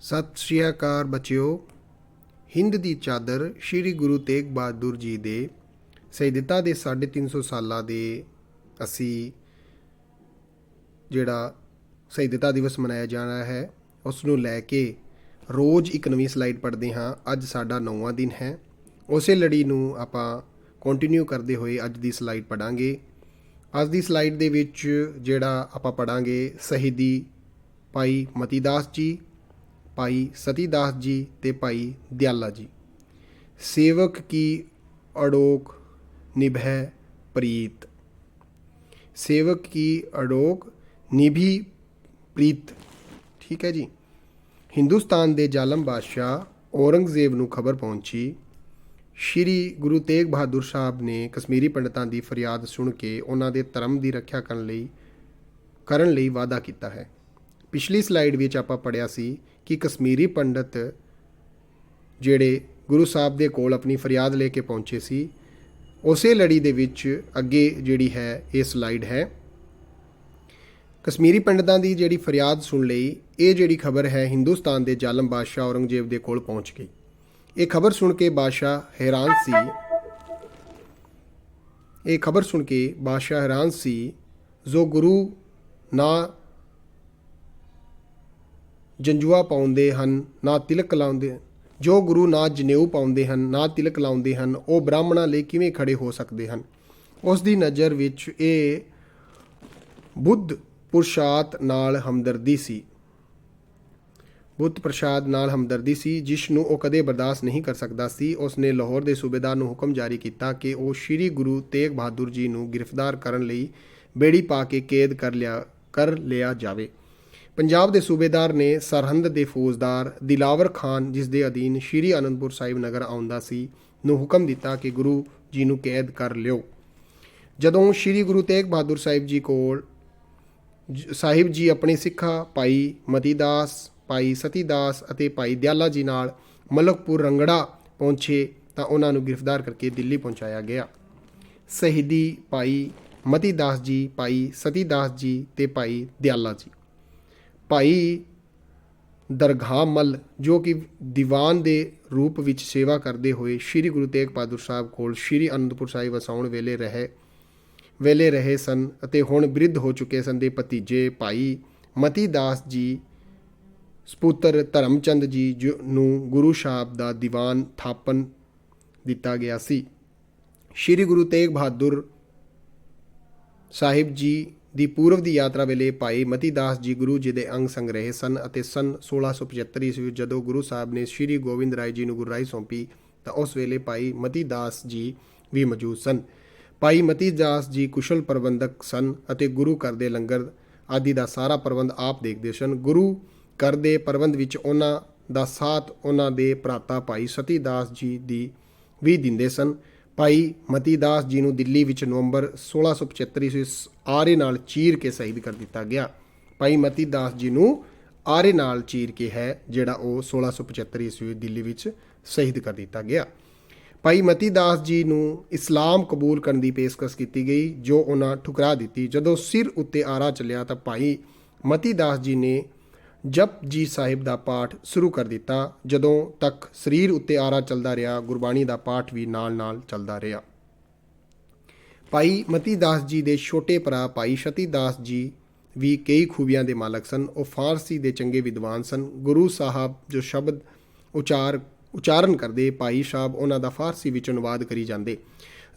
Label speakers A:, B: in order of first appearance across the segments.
A: ਸਤਿ ਸ਼੍ਰੀ ਅਕਾਲ ਬੱਚਿਓ। ਹਿੰਦ ਦੀ ਚਾਦਰ ਸ੍ਰੀ ਗੁਰੂ ਤੇਗ ਬਹਾਦਰ ਜੀ ਦੇ ਸ਼ਹੀਦਤਾ ਦੇ 350 ਸਾਲਾਂ ਦੇ ਅਸੀਂ ਜਿਹੜਾ ਸ਼ਹੀਦਤਾ ਦਿਵਸ ਮਨਾਇਆ ਜਾਣਾ ਹੈ, ਉਸ ਨੂੰ ਲੈ ਕੇ ਰੋਜ਼ ਇੱਕ ਨਵੀਂ ਸਲਾਈਡ ਪੜ੍ਹਦੇ ਹਾਂ। ਅੱਜ ਸਾਡਾ ਨੌਵਾਂ ਦਿਨ ਹੈ। ਉਸੇ ਲੜੀ ਨੂੰ ਆਪਾਂ ਕੰਟੀਨਿਊ ਕਰਦੇ ਹੋਏ ਅੱਜ ਦੀ ਸਲਾਈਡ ਪੜਾਂਗੇ ਅੱਜ ਦੀ ਸਲਾਈਡ ਦੇ ਵਿੱਚ ਜਿਹੜਾ ਆਪਾਂ ਪੜਾਂਗੇ ਸ਼ਹੀਦੀ ਭਾਈ ਮਤੀਦਾਸ ਜੀ ਭਾਈ ਸਤੀਦਾਸ ਜੀ ਤੇ ਭਾਈ ਦਿਆਲਾ ਜੀ। ਸੇਵਕ ਕੀ ਅਡੋਕ ਨਿਭੈ ਪ੍ਰੀਤ। ਸੇਵਕ ਕੀ ਅਡੋਕ ਨਿਭੀ ਪ੍ਰੀਤ। ਠੀਕ ਹੈ ਜੀ। ਹਿੰਦੁਸਤਾਨ ਦੇ ਜ਼ਾਲਮ ਬਾਦਸ਼ਾਹ ਔਰੰਗਜ਼ੇਬ ਨੂੰ ਖਬਰ ਪਹੁੰਚੀ। ਸ਼੍ਰੀ ਗੁਰੂ ਤੇਗ ਬਹਾਦਰ ਸਾਹਿਬ ਨੇ ਕਸ਼ਮੀਰੀ ਪੰਡਤਾਂ ਦੀ ਫਰਿਆਦ ਸੁਣ ਕੇ ਉਹਨਾਂ ਦੇ ਧਰਮ ਦੀ ਰੱਖਿਆ ਕਰਨ ਲਈ ਕਰਨ ਲਈ ਵਾਅਦਾ ਕੀਤਾ ਹੈ। ਪਿਛਲੀ ਸਲਾਈਡ ਵਿੱਚ ਆਪਾਂ ਪੜਿਆ ਸੀ ਕਿ ਕਸ਼ਮੀਰੀ ਪੰਡਤ ਜਿਹੜੇ ਗੁਰੂ ਸਾਹਿਬ ਦੇ ਕੋਲ ਆਪਣੀ ਫਰਿਆਦ ਲੈ ਕੇ ਪਹੁੰਚੇ ਸੀ, ਉਸੇ ਲੜੀ ਦੇ ਵਿੱਚ ਅੱਗੇ ਜਿਹੜੀ ਹੈ ਇਹ ਸਲਾਈਡ ਹੈ। ਕਸ਼ਮੀਰੀ ਪੰਡਤਾਂ ਦੀ ਜਿਹੜੀ ਫਰਿਆਦ ਸੁਣ ਲਈ, ਇਹ ਜਿਹੜੀ ਖਬਰ ਹੈ ਹਿੰਦੁਸਤਾਨ ਦੇ ਜ਼ਾਲਮ ਬਾਦਸ਼ਾਹ ਔਰੰਗਜ਼ੇਬ ਦੇ ਕੋਲ ਪਹੁੰਚ ਗਈ। ਇਹ ਖਬਰ ਸੁਣ ਕੇ ਬਾਦਸ਼ਾਹ ਹੈਰਾਨ ਸੀ। ਇਹ ਖਬਰ ਸੁਣ ਕੇ ਬਾਦਸ਼ਾਹ ਹੈਰਾਨ ਸੀ, ਜੋ ਗੁਰੂ ਨਾ ਜੰਜੂਆ ਪਾਉਂਦੇ ਹਨ, ਨਾ ਤਿਲਕ ਲਾਉਂਦੇ, ਜੋ ਗੁਰੂ ਨਾ ਜਨੇਊ ਪਾਉਂਦੇ ਹਨ, ਨਾ ਤਿਲਕ ਲਾਉਂਦੇ ਹਨ, ਉਹ ਬ੍ਰਾਹਮਣਾਂ ਲਈ ਕਿਵੇਂ ਖੜੇ ਹੋ ਸਕਦੇ ਹਨ? ਉਸ ਦੀ ਨਜ਼ਰ ਵਿੱਚ ਇਹ ਬੁੱਧ ਪੁਰਸ਼ਾਤ ਨਾਲ ਹਮਦਰਦੀ ਸੀ। ਬੁੱਧ ਪ੍ਰਸ਼ਾਦ ਨਾਲ ਹਮਦਰਦੀ ਸੀ, ਜਿਸ ਨੂੰ ਉਹ ਕਦੇ ਬਰਦਾਸ਼ਤ ਨਹੀਂ ਕਰ ਸਕਦਾ ਸੀ। ਉਸ ਨੇ ਲਾਹੌਰ ਦੇ ਸੂਬੇਦਾਰ ਨੂੰ ਹੁਕਮ ਜਾਰੀ ਕੀਤਾ ਕਿ ਉਹ ਸ੍ਰੀ ਗੁਰੂ ਤੇਗ ਬਹਾਦਰ ਜੀ ਨੂੰ ਗ੍ਰਿਫਤਾਰ ਕਰਨ ਲਈ ਬੇੜੀ ਪਾ ਕੇ ਕੈਦ ਕਰ ਲਿਆ ਕਰ ਲਿਆ ਜਾਵੇ। ਪੰਜਾਬ ਦੇ ਸੂਬੇਦਾਰ ਨੇ ਸਰਹੰਦ ਦੇ ਫੌਜਦਾਰ ਦਿਲਾਵਰ ਖਾਨ, ਜਿਸ ਦੇ ਅਧੀਨ ਸ੍ਰੀ ਅਨੰਦਪੁਰ ਸਾਹਿਬ ਨਗਰ ਆਉਂਦਾ ਸੀ, ਨੂੰ ਹੁਕਮ ਦਿੱਤਾ ਕਿ ਗੁਰੂ ਜੀ ਨੂੰ ਕੈਦ ਕਰ ਲਿਓ। ਜਦੋਂ ਸ੍ਰੀ ਗੁਰੂ ਤੇਗ ਬਹਾਦਰ ਸਾਹਿਬ ਜੀ ਕੋਲ ਜ- ਸਾਹਿਬ ਜੀ ਆਪਣੇ ਸਿੱਖਾਂ, ਭਾਈ ਮਤੀਦਾਸ, ਭਾਈ ਸਤੀਦਾਸ ਅਤੇ ਭਾਈ ਦਿਆਲਾ ਜੀ ਨਾਲ ਮਲਕਪੁਰ ਰੰਗੜਾ ਪਹੁੰਚੇ, ਤਾਂ ਉਹਨਾਂ ਨੂੰ ਗ੍ਰਿਫਤਾਰ ਕਰਕੇ ਦਿੱਲੀ ਪਹੁੰਚਾਇਆ ਗਿਆ। ਸ਼ਹੀਦੀ ਭਾਈ ਮਤੀਦਾਸ ਜੀ, ਭਾਈ ਸਤੀਦਾਸ ਜੀ ਤੇ ਭਾਈ ਦਿਆਲਾ ਜੀ। ਭਾਈ ਦਰਗਾਹ ਮੱਲ, ਜੋ ਕਿ ਦੀਵਾਨ ਦੇ ਰੂਪ ਵਿੱਚ ਸੇਵਾ ਕਰਦੇ ਹੋਏ ਸ੍ਰੀ ਗੁਰੂ ਤੇਗ ਬਹਾਦਰ ਸਾਹਿਬ ਕੋਲ ਸ੍ਰੀ ਅਨੰਦਪੁਰ ਸਾਹਿਬ ਵਸਾਉਣ ਵੇਲੇ ਰਹੇ ਵੇਲੇ ਰਹੇ ਸਨ ਅਤੇ ਹੁਣ ਬਿਰਧ ਹੋ ਚੁੱਕੇ ਸਨ ਦੇ ਭਤੀਜੇ ਭਾਈ ਮਤੀ ਦਾਸ ਜੀ, ਸਪੁੱਤਰ ਧਰਮਚੰਦ ਜੀ ਜੋ ਨੂੰ ਗੁਰੂ ਸਾਹਿਬ ਦਾ ਦੀਵਾਨ ਥਾਪਨ ਦਿੱਤਾ ਗਿਆ ਸੀ। ਸ੍ਰੀ ਗੁਰੂ ਤੇਗ ਬਹਾਦਰ ਸਾਹਿਬ ਜੀ ਦੀ ਪੂਰਵ ਦੀ ਯਾਤਰਾ ਵੇਲੇ ਭਾਈ ਮਤੀ ਦਾਸ ਜੀ ਗੁਰੂ ਜੀ ਦੇ ਅੰਗ ਸੰਗ ਰਹੇ ਸਨ ਅਤੇ ਸਨ 1675 ਈਸਵੀ ਜਦੋਂ ਗੁਰੂ ਸਾਹਿਬ ਨੇ ਸ੍ਰੀ ਗੋਬਿੰਦ ਰਾਏ ਜੀ ਨੂੰ ਗੁਰਰਾਈ ਸੌਂਪੀ, ਤਾਂ ਉਸ ਵੇਲੇ ਭਾਈ ਮਤੀ ਦਾਸ ਜੀ ਵੀ ਮੌਜੂਦ ਸਨ। ਭਾਈ ਮਤੀ ਦਾਸ ਜੀ ਕੁਸ਼ਲ ਪ੍ਰਬੰਧਕ ਸਨ ਅਤੇ ਗੁਰੂ ਘਰ ਦੇ ਲੰਗਰ ਆਦਿ ਦਾ ਸਾਰਾ ਪ੍ਰਬੰਧ ਆਪ ਦੇਖਦੇ ਸਨ। ਗੁਰੂ ਘਰ ਦੇ ਪ੍ਰਬੰਧ ਵਿੱਚ ਉਹਨਾਂ ਦਾ ਸਾਥ ਉਹਨਾਂ ਦੇ ਭਰਾਤਾ ਭਾਈ ਸਤੀ ਦਾਸ ਜੀ ਦੀ ਵੀ ਦਿੰਦੇ ਸਨ। ਭਾਈ ਮਤੀ ਦਾਸ ਜੀ ਨੂੰ ਦਿੱਲੀ ਵਿੱਚ ਨਵੰਬਰ 1675 ਈਸਵੀ ਆਰੇ ਨਾਲ ਚੀਰ ਕੇ ਸ਼ਹੀਦ ਕਰ ਦਿੱਤਾ ਗਿਆ। ਭਾਈ ਮਤੀ ਦਾਸ ਜੀ ਨੂੰ ਆਰੇ ਨਾਲ ਚੀਰ ਕੇ ਹੈ, ਜਿਹੜਾ ਉਹ 1675 ਈਸਵੀ ਦਿੱਲੀ ਵਿੱਚ ਸ਼ਹੀਦ ਕਰ ਦਿੱਤਾ ਗਿਆ। ਭਾਈ ਮਤੀ ਦਾਸ ਜੀ ਨੂੰ ਇਸਲਾਮ ਕਬੂਲ ਕਰਨ ਦੀ ਪੇਸ਼ਕਸ਼ ਕੀਤੀ ਗਈ, ਜੋ ਉਹਨਾਂ ਠੁਕਰਾ ਦਿੱਤੀ। ਜਦੋਂ ਸਿਰ ਉੱਤੇ ਆਰਾ ਚੱਲਿਆ ਤਾਂ ਭਾਈ ਮਤੀ ਦਾਸ ਜੀ ਨੇ ਜਪ ਜੀ ਸਾਹਿਬ ਦਾ ਪਾਠ ਸ਼ੁਰੂ ਕਰ ਦਿੱਤਾ। ਜਦੋਂ ਤੱਕ ਸਰੀਰ ਉੱਤੇ ਆਰਾ ਚੱਲਦਾ ਰਿਹਾ, ਗੁਰਬਾਣੀ ਦਾ ਪਾਠ ਵੀ ਨਾਲ-ਨਾਲ ਚੱਲਦਾ ਰਿਹਾ। ਭਾਈ ਮਤੀ ਦਾਸ ਜੀ ਦੇ ਛੋਟੇ ਭਰਾ ਭਾਈ ਸ਼ਤੀ ਦਾਸ ਜੀ ਵੀ ਕਈ ਖੂਬੀਆਂ ਦੇ ਮਾਲਕ ਸਨ। ਉਹ ਫਾਰਸੀ ਦੇ ਚੰਗੇ ਵਿਦਵਾਨ ਸਨ। ਗੁਰੂ ਸਾਹਿਬ ਜੋ ਸ਼ਬਦ ਉਚਾਰ, ਉਚਾਰਨ ਕਰਦੇ, ਭਾਈ ਸਾਹਿਬ ਉਹਨਾਂ ਦਾ ਫਾਰਸੀ ਵਿੱਚ ਅਨੁਵਾਦ ਕਰੀ ਜਾਂਦੇ।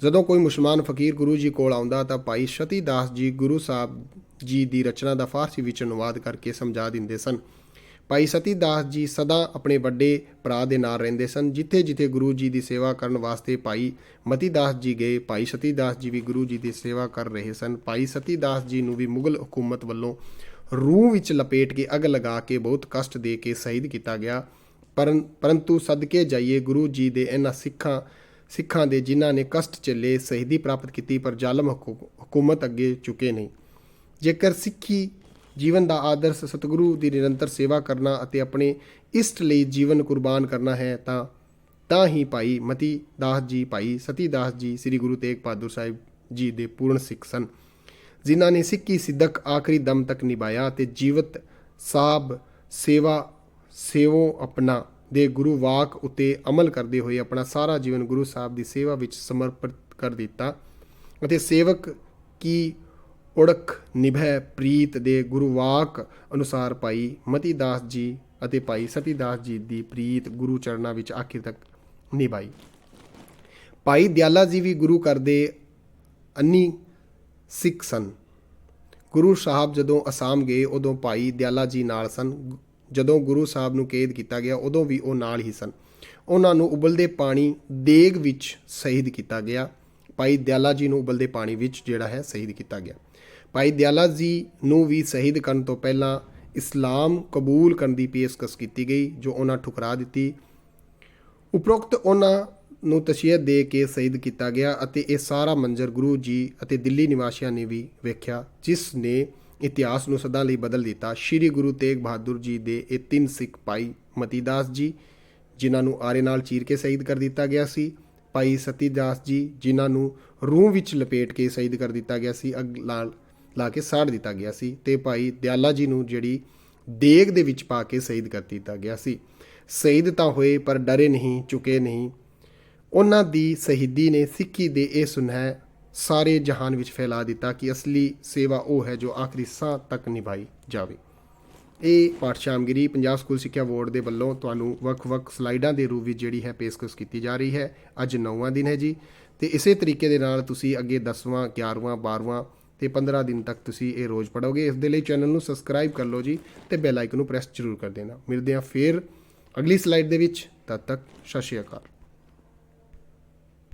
A: ਜਦੋਂ ਕੋਈ ਮੁਸਲਮਾਨ ਫਕੀਰ ਗੁਰੂ ਜੀ ਕੋਲ ਆਉਂਦਾ ਤਾਂ ਭਾਈ ਸ਼ਤੀ ਦਾਸ ਜੀ ਗੁਰੂ ਸਾਹਿਬ ਜੀ ਦੀ ਰਚਨਾ ਦਾ ਫਾਰਸੀ ਵਿੱਚ ਅਨੁਵਾਦ ਕਰਕੇ ਸਮਝਾ ਦਿੰਦੇ ਸਨ। ਭਾਈ ਸਤੀ ਦਾਸ ਜੀ ਸਦਾ ਆਪਣੇ ਵੱਡੇ ਭਰਾ ਦੇ ਨਾਲ ਰਹਿੰਦੇ ਸਨ। ਜਿੱਥੇ ਜਿੱਥੇ ਗੁਰੂ ਜੀ ਦੀ ਸੇਵਾ ਕਰਨ ਵਾਸਤੇ ਭਾਈ ਮਤੀ ਦਾਸ ਜੀ ਗਏ, ਭਾਈ ਸਤੀ ਦਾਸ ਜੀ ਵੀ ਗੁਰੂ ਜੀ ਦੀ ਸੇਵਾ ਕਰ ਰਹੇ ਸਨ। ਭਾਈ ਸਤੀ ਦਾਸ ਜੀ ਨੂੰ ਵੀ ਮੁਗਲ ਹਕੂਮਤ ਵੱਲੋਂ ਰੂਹ ਵਿੱਚ ਲਪੇਟ ਕੇ ਅੱਗ ਲਗਾ ਕੇ ਬਹੁਤ ਕਸ਼ਟ ਦੇ ਕੇ ਸ਼ਹੀਦ ਕੀਤਾ ਗਿਆ। ਪਰੰਤੂ ਸਦਕੇ ਜਾਈਏ ਗੁਰੂ ਜੀ ਦੇ ਇਹਨਾਂ ਸਿੱਖਾਂ ਸਿੱਖਾਂ ਦੇ ਜਿਨ੍ਹਾਂ ਨੇ ਕਸ਼ਟ ਝੱਲੇ, ਸ਼ਹੀਦੀ ਪ੍ਰਾਪਤ ਕੀਤੀ ਪਰ ਜ਼ਾਲਮ ਹਕੂ- ਹਕੂਮਤ ਅੱਗੇ ਝੁਕੇ ਨਹੀਂ। ਜੇਕਰ ਸਿੱਖੀ ਜੀਵਨ ਦਾ ਆਦਰਸ਼ ਸਤਿਗੁਰੂ ਦੀ ਨਿਰੰਤਰ ਸੇਵਾ ਕਰਨਾ ਅਤੇ ਆਪਣੇ ਇਸ਼ਟ ਲਈ ਜੀਵਨ ਕੁਰਬਾਨ ਕਰਨਾ ਹੈ, ਤਾਂ ਤਾਂ ਹੀ ਭਾਈ ਮਤੀ ਦਾਸ ਜੀ, ਭਾਈ ਸਤੀ ਦਾਸ ਜੀ, ਸ੍ਰੀ ਗੁਰੂ ਤੇਗ ਬਹਾਦਰ ਸਾਹਿਬ ਜੀ ਦੇ ਪੂਰਨ ਸਿੱਖ ਸਨ, ਜਿਨ੍ਹਾਂ ਨੇ ਸਿੱਖੀ ਸਿੱਧਕ ਆਖਰੀ ਦਮ ਤੱਕ ਨਿਭਾਇਆ ਤੇ ਜੀਵਤ ਸਾਬ ਸੇਵਾ ਸੇਵੋ ਆਪਣਾ ਦੇ ਗੁਰੂ ਵਾਕ ਉਤੇ ਅਮਲ ਕਰਦੇ ਹੋਏ ਆਪਣਾ ਸਾਰਾ ਜੀਵਨ ਗੁਰੂ ਸਾਹਿਬ ਦੀ ਸੇਵਾ ਵਿੱਚ ਸਮਰਪਿਤ ਕਰ ਦਿੱਤਾ ਅਤੇ ਸੇਵਕ ਕੀ ਉੜਕ ਨਿਭੈ ਪ੍ਰੀਤ ਦੇ ਗੁਰੂਵਾਕ ਅਨੁਸਾਰ ਭਾਈ ਮਤੀ ਦਾਸ ਜੀ ਅਤੇ ਭਾਈ ਸਤੀ ਦਾਸ ਜੀ ਦੀ ਪ੍ਰੀਤ ਗੁਰੂ ਚਰਨਾਂ ਵਿੱਚ ਆਖਿਰ ਤੱਕ ਨਿਭਾਈ। ਭਾਈ ਦਿਆਲਾ ਜੀ ਵੀ ਗੁਰੂ ਘਰ ਦੇ ਅੰਨੀ ਸਿੱਖ ਸਨ। ਗੁਰੂ ਸਾਹਿਬ ਜਦੋਂ ਅਸਾਮ ਗਏ, ਉਦੋਂ ਭਾਈ ਦਿਆਲਾ ਜੀ ਨਾਲ ਸਨ। ਜਦੋਂ ਗੁਰੂ ਸਾਹਿਬ ਨੂੰ ਕੈਦ ਕੀਤਾ ਗਿਆ, ਉਦੋਂ ਵੀ ਉਹ ਨਾਲ ਹੀ ਸਨ। ਉਹਨਾਂ ਨੂੰ ਉਬਲਦੇ ਪਾਣੀ ਦੇਗ ਵਿੱਚ ਸ਼ਹੀਦ ਕੀਤਾ ਗਿਆ। ਭਾਈ ਦਿਆਲਾ ਜੀ ਨੂੰ ਉਬਲਦੇ ਪਾਣੀ ਵਿੱਚ ਜਿਹੜਾ ਹੈ ਸ਼ਹੀਦ ਕੀਤਾ ਗਿਆ। ਭਾਈ ਦਿਆਲਾ ਜੀ ਨੂੰ ਵੀ ਸ਼ਹੀਦ ਕਰਨ ਤੋਂ ਪਹਿਲਾਂ ਇਸਲਾਮ ਕਬੂਲ ਕਰਨ ਦੀ ਪੇਸ਼ਕਸ਼ ਕੀਤੀ ਗਈ, ਜੋ ਉਹਨਾਂ ਠੁਕਰਾ ਦਿੱਤੀ। ਉਪਰੋਕਤ ਉਹਨਾਂ ਨੂੰ ਤਸ਼ੀਅਤ ਦੇ ਕੇ ਸ਼ਹੀਦ ਕੀਤਾ ਗਿਆ ਅਤੇ ਇਹ ਸਾਰਾ ਮੰਜ਼ਰ ਗੁਰੂ ਜੀ ਅਤੇ ਦਿੱਲੀ ਨਿਵਾਸੀਆਂ ਨੇ ਵੀ ਵੇਖਿਆ, ਜਿਸ ਨੇ ਇਤਿਹਾਸ ਨੂੰ ਸਦਾ ਲਈ ਬਦਲ ਦਿੱਤਾ। ਸ੍ਰੀ ਗੁਰੂ ਤੇਗ ਬਹਾਦਰ ਜੀ ਦੇ ਇਹ ਤਿੰਨ ਸਿੱਖ ਭਾਈ ਮਤੀਦਾਸ ਜੀ, ਜਿਨ੍ਹਾਂ ਨੂੰ ਆਰੇ ਨਾਲ ਚੀਰ ਕੇ ਸ਼ਹੀਦ ਕਰ ਦਿੱਤਾ ਗਿਆ ਸੀ। ਭਾਈ ਸਤੀਦਾਸ ਜੀ, ਜਿਨ੍ਹਾਂ ਨੂੰ ਰੂਹ ਵਿੱਚ ਲਪੇਟ ਕੇ ਸ਼ਹੀਦ ਕਰ ਦਿੱਤਾ ਗਿਆ ਸੀ। ਅੱਗ ਲਾਲ ਲਾ ਕੇ ਸਾੜ ਦਿੱਤਾ ਗਿਆ ਸੀ ਤੇ ਭਾਈ ਦਿਆਲਾ ਜੀ ਨੂੰ ਜਿਹੜੀ ਦੇਗ ਦੇ ਵਿੱਚ ਪਾ ਕੇ ਸ਼ਹੀਦ ਕਰ ਦਿੱਤਾ ਗਿਆ ਸੀ। ਸ਼ਹੀਦ ਤਾਂ ਹੋਏ ਪਰ ਡਰੇ ਨਹੀਂ ਚੁਕੇ ਨਹੀਂ। ਉਹਨਾਂ ਦੀ ਸ਼ਹੀਦੀ ਨੇ ਸਿੱਖੀ ਦੇ ਇਹ ਸੁਨਹਿ ਸਾਰੇ ਜਹਾਨ ਵਿੱਚ ਫੈਲਾ ਦਿੱਤਾ ਕਿ ਅਸਲੀ ਸੇਵਾ ਉਹ ਹੈ ਜੋ ਆਖਰੀ ਸਾਹ ਤੱਕ ਨਿਭਾਈ ਜਾਵੇ। ਇਹ ਪਾਠ ਸ਼ਾਮਗਿਰੀ ਪੰਜਾਬ ਸਕੂਲ ਸਿੱਖਿਆ ਬੋਰਡ ਦੇ ਵੱਲੋਂ ਤੁਹਾਨੂੰ ਵੱਖ-ਵੱਖ ਸਲਾਈਡਾਂ ਦੇ ਰੂਪ ਵਿੱਚ ਜਿਹੜੀ ਹੈ ਪੇਸ਼ਕਸ਼ ਕੀਤੀ ਜਾ ਰਹੀ ਹੈ। ਅੱਜ 9ਵਾਂ ਦਿਨ ਹੈ ਜੀ ਤੇ ਇਸੇ ਤਰੀਕੇ ਦੇ ਨਾਲ ਤੁਸੀਂ ਅੱਗੇ 10ਵਾਂ 11ਵਾਂ 12ਵਾਂ ਤੇ 15 ਦਿਨ ਤੱਕ ਤੁਸੀਂ ਇਹ ਰੋਜ਼ ਪੜੋਗੇ ਇਸ ਦੇ ਲਈ ਚੈਨਲ ਨੂੰ ਸਬਸਕ੍ਰਾਈਬ ਕਰ ਲਓ ਜੀ ਤੇ ਬੈਲ ਆਈਕਨ ਨੂੰ ਪ੍ਰੈਸ ਜ਼ਰੂਰ ਕਰ ਦੇਣਾ। ਮਿਲਦੇ ਹਾਂ ਫੇਰ ਅਗਲੀ ਸਲਾਈਡ ਦੇ ਵਿੱਚ। ਤਦ ਤੱਕ ਸਤਿ ਸ਼੍ਰੀ ਅਕਾਲ।